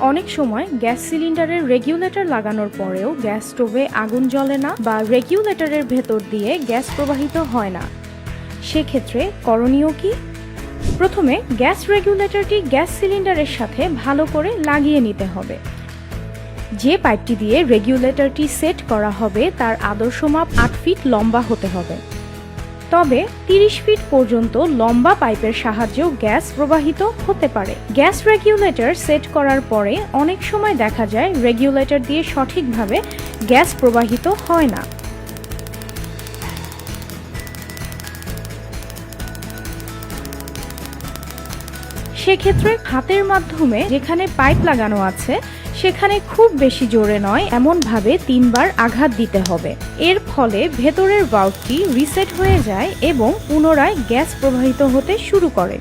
অনেক সময় গ্যাস সিলিন্ডারের রেগুলেটর লাগানোর পরেও গ্যাস স্টোভে আগুন জ্বলে না বা রেগুলেটরের ভেতর দিয়ে গ্যাস প্রবাহিত হয় না। সেক্ষেত্রে করণীয় কি? প্রথমে গ্যাস রেগুলেটরটি গ্যাস সিলিন্ডারের সাথে ভালো করে লাগিয়ে নিতে হবে। যে পাইপটি দিয়ে রেগুলেটরটি সেট করা হবে তার আদর্শ মাপ আট ফিট লম্বা হতে হবে। তবে 30 ফিট পর্যন্ত লম্বা পাইপের সাহায্যেও গ্যাস প্রবাহিত হতে পারে। গ্যাস রেগুলেটর সেট করার পরে অনেক সময় দেখা যায় রেগুলেটর দিয়ে সঠিকভাবে গ্যাস প্রবাহিত হয় না। সেক্ষেত্রে হাতের মাধ্যমে যেখানে পাইপ লাগানো আছে, সেখানে খুব বেশি জোরে নয়, এমনভাবে তিনবার আঘাত দিতে হবে। এর ফলে ভেতরের বাল্বটি রিসেট হয়ে যায় এবং পুনরায় গ্যাস প্রবাহিত হতে শুরু করে।